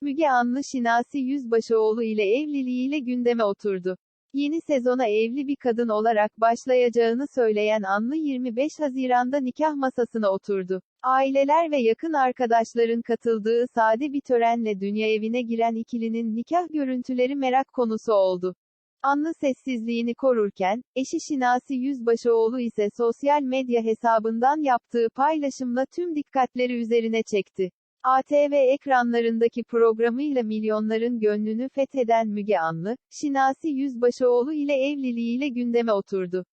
Müge Anlı Şinasi Yüzbaşıoğlu ile evliliğiyle gündeme oturdu. Yeni sezona evli bir kadın olarak başlayacağını söyleyen Anlı 25 Haziran'da nikah masasına oturdu. Aileler ve yakın arkadaşların katıldığı sade bir törenle dünya evine giren ikilinin nikah görüntüleri merak konusu oldu. Anlı sessizliğini korurken, eşi Şinasi Yüzbaşıoğlu ise sosyal medya hesabından yaptığı paylaşımla tüm dikkatleri üzerine çekti. ATV ekranlarındaki programıyla milyonların gönlünü fetheden Müge Anlı, Şinasi Yüzbaşıoğlu ile evliliğiyle gündeme oturdu.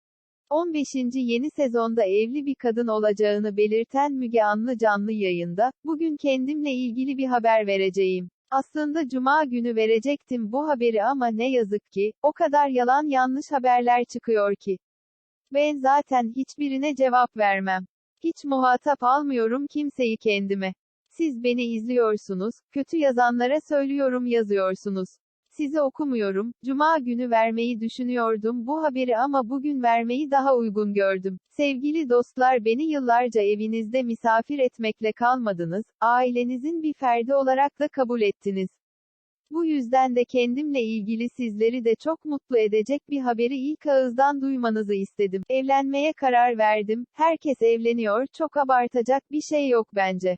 15. yeni sezonda evli bir kadın olacağını belirten Müge Anlı canlı yayında, bugün kendimle ilgili bir haber vereceğim. Aslında cuma günü verecektim bu haberi ama ne yazık ki, o kadar yalan yanlış haberler çıkıyor ki. Ben zaten hiçbirine cevap vermem. Hiç muhatap almıyorum kimseyi kendime. Siz beni izliyorsunuz, kötü yazanlara söylüyorum yazıyorsunuz. Sizi okumuyorum, cuma günü vermeyi düşünüyordum bu haberi ama bugün vermeyi daha uygun gördüm. Sevgili dostlar beni yıllarca evinizde misafir etmekle kalmadınız, ailenizin bir ferdi olarak da kabul ettiniz. Bu yüzden de kendimle ilgili sizleri de çok mutlu edecek bir haberi ilk ağızdan duymanızı istedim. Evlenmeye karar verdim, herkes evleniyor, çok abartacak bir şey yok bence.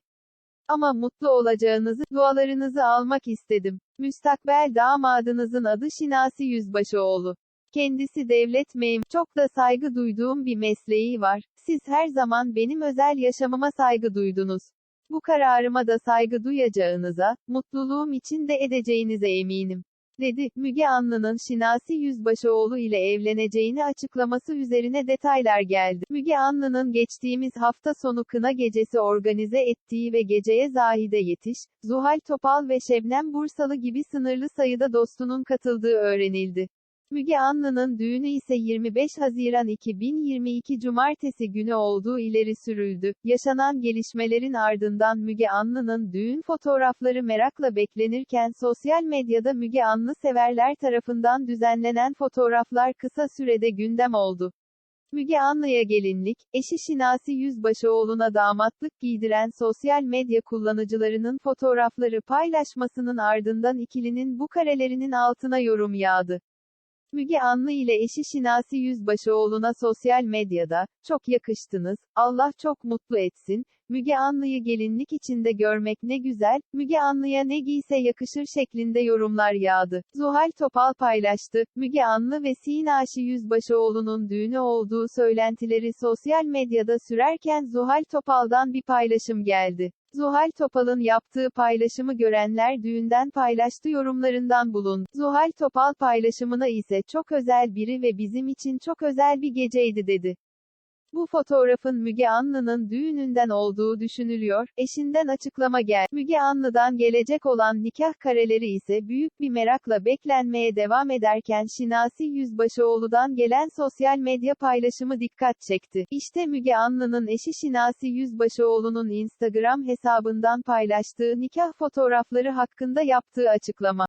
Ama mutlu olacağınızı, dualarınızı almak istedim. Müstakbel damadınızın adı Şinasi Yüzbaşıoğlu. Kendisi devlet memuru, çok da saygı duyduğum bir mesleği var. Siz her zaman benim özel yaşamıma saygı duydunuz. Bu kararıma da saygı duyacağınıza, mutluluğum için de edeceğinize eminim. Dedi, Müge Anlı'nın Şinasi Yüzbaşıoğlu ile evleneceğini açıklaması üzerine detaylar geldi. Müge Anlı'nın geçtiğimiz hafta sonu kına gecesi organize ettiği ve geceye Zahide Yetiş, Zuhal Topal ve Şebnem Bursalı gibi sınırlı sayıda dostunun katıldığı öğrenildi. Müge Anlı'nın düğünü ise 25 Haziran 2022 Cumartesi günü olduğu ileri sürüldü. Yaşanan gelişmelerin ardından Müge Anlı'nın düğün fotoğrafları merakla beklenirken sosyal medyada Müge Anlı severler tarafından düzenlenen fotoğraflar kısa sürede gündem oldu. Müge Anlı'ya gelinlik, eşi Şinasi Yüzbaşıoğlu'na damatlık giydiren sosyal medya kullanıcılarının fotoğrafları paylaşmasının ardından ikilinin bu karelerinin altına yorum yağdı. Müge Anlı ile eşi Şinasi Yüzbaşıoğlu'na sosyal medyada, çok yakıştınız, Allah çok mutlu etsin, Müge Anlı'yı gelinlik içinde görmek ne güzel, Müge Anlı'ya ne giyse yakışır şeklinde yorumlar yağdı. Zuhal Topal paylaştı, Müge Anlı ve Sinaşi Yüzbaşıoğlu'nun düğünü olduğu söylentileri sosyal medyada sürerken Zuhal Topal'dan bir paylaşım geldi. Zuhal Topal'ın yaptığı paylaşımı görenler düğünden paylaştı yorumlarından bulun. Zuhal Topal paylaşımına ise çok özel biri ve bizim için çok özel bir geceydi dedi. Bu fotoğrafın Müge Anlı'nın düğününden olduğu düşünülüyor, eşinden açıklama gel. Müge Anlı'dan gelecek olan nikah kareleri ise büyük bir merakla beklenmeye devam ederken Şinasi Yüzbaşıoğlu'dan gelen sosyal medya paylaşımı dikkat çekti. İşte Müge Anlı'nın eşi Şinasi Yüzbaşıoğlu'nun Instagram hesabından paylaştığı nikah fotoğrafları hakkında yaptığı açıklama.